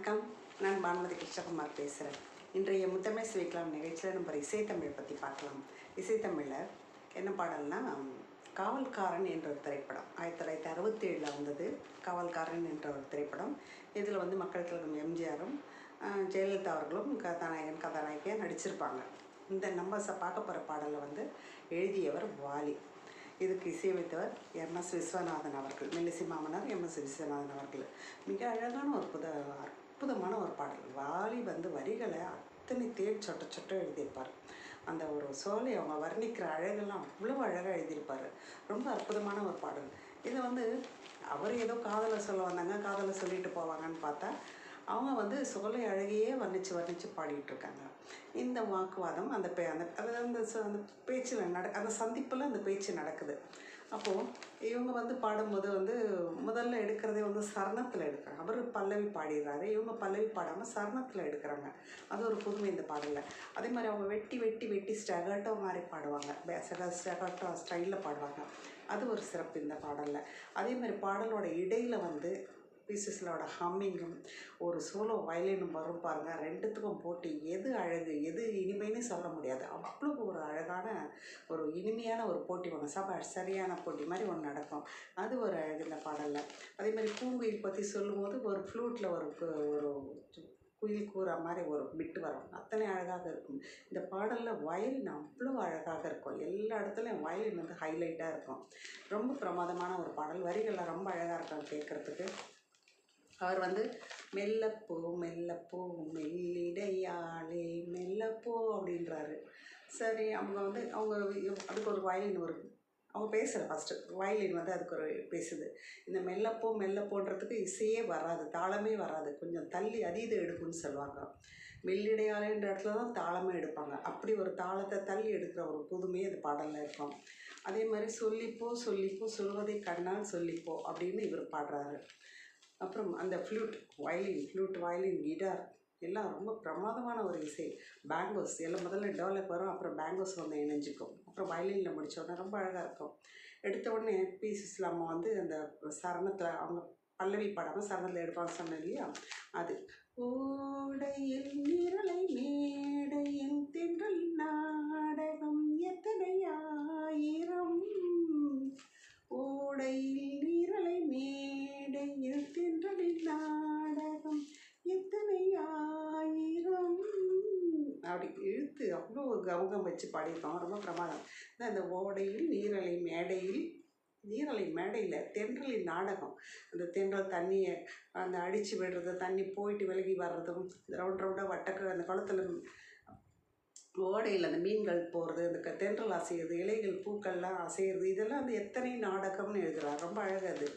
வணக்கம். நான் பானுமதி கிருஷ்ணகுமார் பேசுகிறேன் இன்றைய முத்தமை சிவிக்கலாம் நிகழ்ச்சியில் நம்ம இசைத்தமிழ் பற்றி பார்க்கலாம். இசைத்தமிழில் என்ன பாடல்னா காவல்காரன் என்ற ஒரு திரைப்படம். ஆயிரத்தி தொள்ளாயிரத்தி அறுபத்தி ஏழில் வந்தது காவல்காரன் என்ற ஒரு திரைப்படம். இதில் வந்து மக்கள் கழகம் எம்ஜிஆரும் ஜெயலலிதா அவர்களும் கதாநாயகன் கதாநாயகியாக நடிச்சிருப்பாங்க. இந்த நம்ம பார்க்க போகிற பாடலை வந்து எழுதியவர் வாலி. இதுக்கு இசையமைத்தவர் எம் எஸ் விஸ்வநாதன் அவர்கள் மெல்லிசை மாமனார் எம் எஸ் விஸ்வநாதன் அவர்கள். மிக அழகான ஒரு புத அற்புதமான ஒரு பாடல். வாலி வந்து வரிகளை அத்தனை தேர் சொட்ட சொட்ட எழுதியிருப்பார். அந்த ஒரு சோலை அவங்க வர்ணிக்கிற அழகெல்லாம் அவ்வளோ அழகாக எழுதியிருப்பார். ரொம்ப அற்புதமான ஒரு பாடல். இதை வந்து அவர் ஏதோ காதலை சொல்ல வந்தாங்க காதலை சொல்லிட்டு போவாங்கன்னு பார்த்தா அவங்க வந்து சோலை அழகையே வர்ணித்து வர்ணித்து பாடிட்டு இருக்காங்க இந்த வாக்குவாதம் அந்த பே அந்த அதாவது அந்த ச- அந்த பேச்சில் நட அந்த சந்திப்பில் அந்த பேச்சு நடக்குது. அப்போது இவங்க வந்து பாடும்போது வந்து முதல்ல எடுக்கிறதே வந்து சரணத்தில் எடுக்கிறாங்க. அவர் பல்லவி பாடிடுறாரு. இவங்க பல்லவி பாடாமல் சரணத்தில் எடுக்கிறாங்க. அது ஒரு புதுமை இந்த பாடலில். அதே மாதிரி அவங்க வெட்டி வெட்டி வெட்டி ஸ்டெகட்டோ மாதிரி பாடுவாங்க. ஸ்டெகட்டோ ஸ்டைலில் பாடுவாங்க. அது ஒரு சிறப்பு இந்த பாடலில். அதே மாதிரி பாடலோட இடையில் வந்து பீசஸிலோட ஹம்மிங்கும் ஒரு சோலோ வயலினும் வரும் பாருங்கள் ரெண்டுத்துக்கும் போட்டி எது அழகு எது இனிமைன்னு சொல்ல முடியாது. அவ்வளோ ஒரு அழகான ஒரு இனிமையான ஒரு போட்டி ஒன்று சப சரியான போட்டி மாதிரி ஒன்று நடக்கும். அது ஒரு அழகு இந்த பாடலில். அதே மாதிரி பூங்குயில் பற்றி சொல்லும்போது ஒரு ஃப்ளூட்டில் ஒரு கு- ஒரு குயில் கூற மாதிரி ஒரு பிட்டு வரும். அத்தனை அழகாக இருக்கும். இந்த பாடலில் வயலின் அவ்வளோ அழகாக இருக்கும். எல்லா இடத்துலையும் வயலின் வந்து ஹைலைட்டாக இருக்கும். ரொம்ப பிரமாதமான ஒரு பாடல். வரிகள்லாம் ரொம்ப அழகாக இருக்கும் கேட்குறதுக்கு அவர் வந்து மெல்லப்போ மெல்லப்போ மெல்லிடையாளே மெல்லப்போ அப்படின்றாரு. சரி அவங்க வந்து அவங்க அதுக்கு ஒரு வயலின் ஒரு அவங்க பேசுகிற ஃபஸ்ட்டு வயலின் வந்து அதுக்கு ஒரு பேசுது. இந்த மெல்லப்போ மெல்லப்போன்றதுக்கு இசையே வராது தாளமே வராது கொஞ்சம் தள்ளி அதீத எடுக்கும்னு சொல்லுவாங்க. மெல்லிடையாளேன்ற இடத்துல தான் தாளமே எடுப்பாங்க. அப்படி ஒரு தாளத்தை தள்ளி எடுக்கிற ஒரு புதுமையே அந்த பாடலில் இருக்கும். அதே மாதிரி சொல்லிப்போ சொல்லிப்போ சொல்வதை கண்ணால் சொல்லிப்போ அப்படின்னு இவர் பாடுறாரு. அப்புறம் அந்த flute violin flute violin guitar எல்லாம் ரொம்ப பிரமாதமான ஒரு இசை. பேங்கோஸ் எல்லாம் முதல்ல டெவலப் வரும் அப்புறம் பேங்கோஸ் வந்து இணைஞ்சிக்கும். அப்புறம் வயலினில் முடித்தோடனே ரொம்ப அழகாக இருக்கும். எடுத்த உடனே பீஸ் இஸ்லாமா வந்து அந்த சரணத்தில் அவங்க பல்லவி பாடாமல் சரணத்தில் எடுப்பாங்க சொன்னேன் இல்லையா? அது ஓடையில் இழுத்து அவ்வளோ கவகம் வச்சு பாடியிருப்பாங்க ரொம்ப பிரமாதம். இந்த- ஓடையில் நீரலை மேடையில் நீரலை மேடையில் தென்றலின் நாடகம். அந்த தென்றல் தண்ணியை அந்த அடித்து விடுறது தண்ணி போயிட்டு விலகி வர்றதும் ரவுண்ட் ரவுண்டாக வட்டக்க அந்த குளத்தில் ஓடையில் அந்த மீன்கள் போகிறது அந்த க- தென்றல் அசைகிறது இலைகள் பூக்கள்லாம் அசையுறது இதெல்லாம் அந்த எத்தனை நாடகம்னு எழுதுகிறார் ரொம்ப அழகு அது.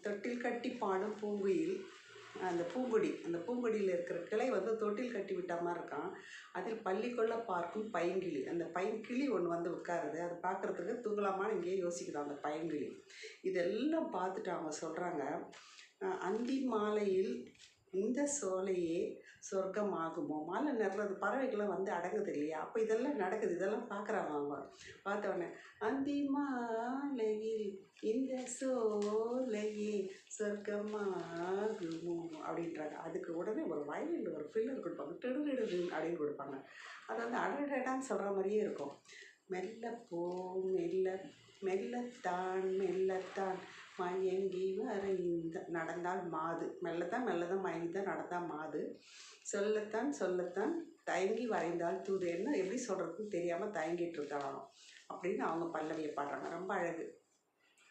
தொட்டில் கட்டி பாடும் பூங்குயில் அந்த பூங்கொடி அந்த பூங்கொடியில் இருக்கிற கிளை வந்து தொட்டில் கட்டி விட்ட மாதிரி இருக்கான். அதில் பள்ளிக்கொள்ள பார்க்கும் பைங்கிளி. அந்த பைங்கிளி ஒன்று வந்து உட்காருது. அது பார்க்குறதுக்கு தூங்கலாமான்னு இங்கேயே யோசிக்கிறான் அந்த பைங்கிளி. இதெல்லாம் பார்த்துட்டு அவங்க சொல்கிறாங்க அந்தி மாலையில் இந்த சோலையே சொர்க்கமாகுமோ? மாலை நேரத்தில் அந்த பறவைகள்லாம் வந்து அடங்குது இல்லையா? அப்போ இதெல்லாம் நடக்குது. இதெல்லாம் பார்க்குறாங்க அவங்க. பார்த்த உடனே அந்தி மாலையில் இந்த சோலையே சொர்க்கமாகுமோ? அப்படின்றாங்க. அதுக்கு உடனே ஒரு வயலில் ஒரு ஃபில்லர் கொடுப்பாங்க. டிடுடிடு அப்படின்னு கொடுப்பாங்க. அது வந்து அடடடான்னு சொல்கிற மாதிரியே இருக்கும். மெல்ல போ மெல்ல மெல்லத்தான் மெல்லத்தான் மயங்கி வரைந்த நடந்தால் மாது. மெல்லத்தான் மெல்லதான் மயங்கி தான் நடந்தால் மாது. சொல்லத்தான் சொல்லத்தான் தயங்கி வரைந்தால் தூது. என்ன எப்படி சொல்கிறதுன்னு தெரியாமல் தயங்கிட்டு இருக்கலாம் அப்படின்னு அவங்க பல்லவியை பாடுறாங்க. ரொம்ப அழகு.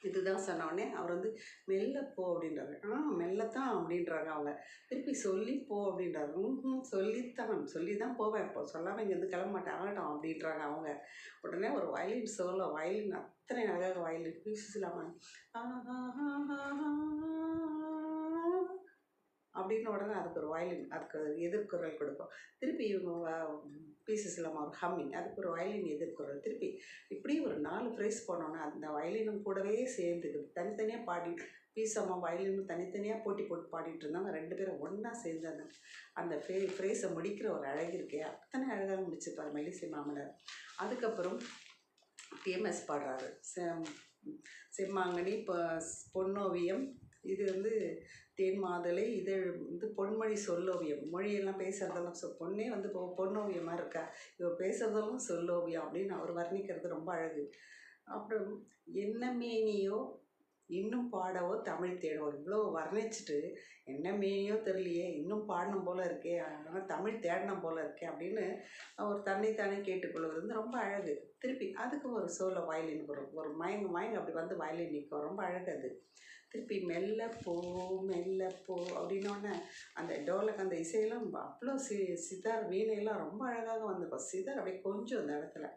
இதுதான் சொன்னோடனே அவர் வந்து மெல்ல போ அப்படின்றாரு. ஆ மெல்லத்தான் அப்படின்றாங்க அவங்க. திருப்பி சொல்லி போ அப்படின்றாரு. ம் சொல்லித்தான் சொல்லி தான் போவேன். இப்போ சொல்லாமல் இங்கேருந்து கிளம்ப மாட்டேன் ஆகட்டும் அப்படின்றாங்க அவங்க. உடனே ஒரு வயலின் சோலோ வயலின் அத்தனை அழகாக வயலின் பீசஸ் இல்லாமல் அப்படின்னு உடனே அதுக்கு ஒரு வயலின் அதுக்கு எதிர்குரல் கொடுக்கும் திருப்பி இவங்க பீசஸ் இல்லாமல் ஒரு ஹம்மிங் அதுக்கு ஒரு வயலின் எதிர்குரல் திருப்பி இப்படி ஒரு நாலு ஃப்ரேஸ் போனோன்னே அந்த வயலினும் கூடவே சேர்ந்துக்குது. தனித்தனியாக பாடி பீசம்மா வயலினும் தனித்தனியாக போட்டி போட்டு பாடிட்டு இருந்தாங்க ரெண்டு பேரும் ஒன்றா சேர்ந்து அந்த அந்த ஃப்ரே ஃப்ரேஸை முடிக்கிற ஒரு அழகு இருக்கே. அத்தனை அழகாக முடிச்சிருப்பார் மெலிசை மாமனார். அதுக்கப்புறம் டிஎம்எஸ் பாடுறாரு. செம் செம்மாங்கனி இப்போ பொன்னோவியம். இது வந்து தேன் மாதுளை இதழ் வந்து பொன்மொழி சொல்லோவியம். மொழியெல்லாம் பேசுகிறதெல்லாம் சொ பொண்ணே வந்து பொ பொன்னோவியமாக இருக்கா. இவ பேசுகிறதெல்லாம் சொல்லோவியம் அப்படின்னு அவர் வர்ணிக்கிறது ரொம்ப அழகு. அப்புறம் என்ன மேனியோ இன்னும் பாடவோ தமிழ் தேடவோ இவ்வளோ வர்ணிச்சுட்டு என்ன மேனியோ தெரியலையே இன்னும் பாடணும் போல இருக்கே அதனால் தமிழ் தேடணும் போல இருக்கே அப்படின்னு அவர் தன்னைத்தானே கேட்டுக்கொள்வது வந்து ரொம்ப அழகு. திருப்பி அதுக்கு ஒரு சோலோ வயலின் வரும் ஒரு மயங்க மயங்க அப்படி வந்து வயலின் நிற்கும். ரொம்ப அழகு அது. திருப்பி மெல்ல போ மெல்ல போ அப்படின்னோடனே அந்த டோலக் அந்த இசையெல்லாம் அவ்வளோ சி சிதார் வீணையெல்லாம் ரொம்ப அழகாக வந்திருக்கும் சிதார் அப்படியே கொஞ்சம் அந்த இடத்துல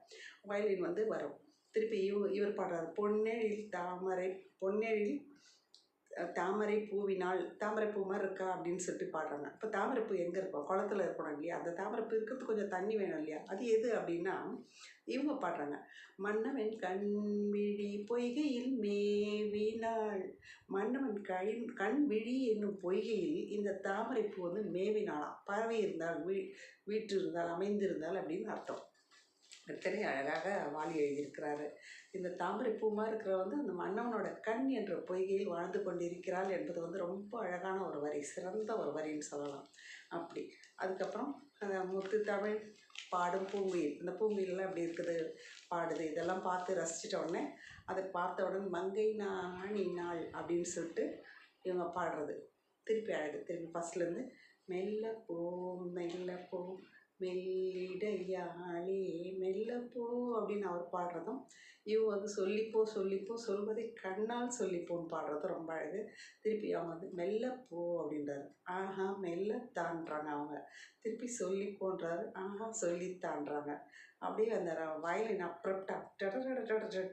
வயலின் வந்து வரும். திருப்பி இவ இவர் பாடுறாரு பொன்னெழில் தாமரை பொன்னெழில் தாமரை பூவினால் தாமரை பூ மாதிரி இருக்கா? அப்படின்னு சொல்லிட்டு பாடுறாங்க. இப்போ தாமரை பூ எங்கே இருக்கும்? குளத்துல இருக்கணும் இல்லையா? அந்த தாமரை பூ இருக்கிறதுக்கு கொஞ்சம் தண்ணி வேணும் இல்லையா? அது எது அப்படின்னா இவங்க பாடுறாங்க மன்னவன் கண்மிழி பொய்கையில் மேவினாள் மன்னவன் கண் கண் விழி என்னும் பொய்கையில் இந்த தாமரை பூ வந்து மேவினாளாம். பறவை இருந்தால் வீ வீட்டு இருந்தால் அமைந்திருந்தால் அப்படின்னு அர்த்தம். எத்தனை அழகாக வாலி எழுதியிருக்கிறாரு. இந்த தாமரை பூமா இருக்கிற வந்து அந்த மன்னவனோட கண் என்ற பொய்கையில் வாழ்ந்து கொண்டிருக்கிறாள் என்பது வந்து ரொம்ப அழகான ஒரு வரி சிறந்த ஒரு வரின்னு சொல்லலாம். அப்படி. அதுக்கப்புறம் அந்த முத்து தமிழ் பாடும் பூங்குயில் இந்த பூங்குயிலெலாம் எப்படி இருக்குது? பாடுது. இதெல்லாம் பார்த்து ரசிச்சிட்ட உடனே அதை பார்த்த உடனே மங்கை நாணி நாள் அப்படின்னு சொல்லிட்டு இவங்க பாடுறது. திருப்பி அழகு. திருப்பி ஃபஸ்ட்லேருந்து மெல்ல போ மெல்ல போ மெல்லிடையாளே மெல்ல அப்படின்னு அவர் பாடுறதும் இவங்க வந்து சொல்லிப்போ சொல்லிப்போ சொல்வதை கண்ணால் சொல்லிப்போன்னு பாடுறதும் ரொம்ப அழகு. திருப்பி அவங்க வந்து மெல்ல அப்படின்றாரு. ஆஹா மெல்லத்தான்றாங்க அவங்க. திருப்பி சொல்லிப்போன்றாரு ஆஹா சொல்லித்தான்றாங்க அப்படியே அந்த ர- வயலின் அப்ரப்டா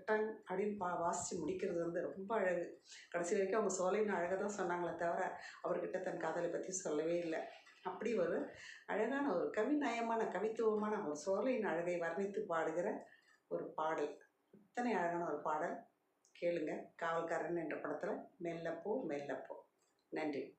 டங் அப்படின்னு பா வாசித்து முடிக்கிறது வந்து ரொம்ப அழகு. கடைசி வரைக்கும் அவங்க சோலைன்னு அழகாக தான் சொன்னாங்களே தவிர அவர்கிட்ட தன் காதலை பற்றி சொல்லவே இல்லை. அப்படி ஒரு அழகான ஒரு கவிநயமான கவித்துவமான ஒரு சோலையின் அழகை வர்ணித்து பாடுகிற ஒரு பாடல். இத்தனை அழகான ஒரு பாடல். கேளுங்க. காவல்காரன் என்ற படத்தில் மெல்லப்போ மெல்லப்போ. நன்றி.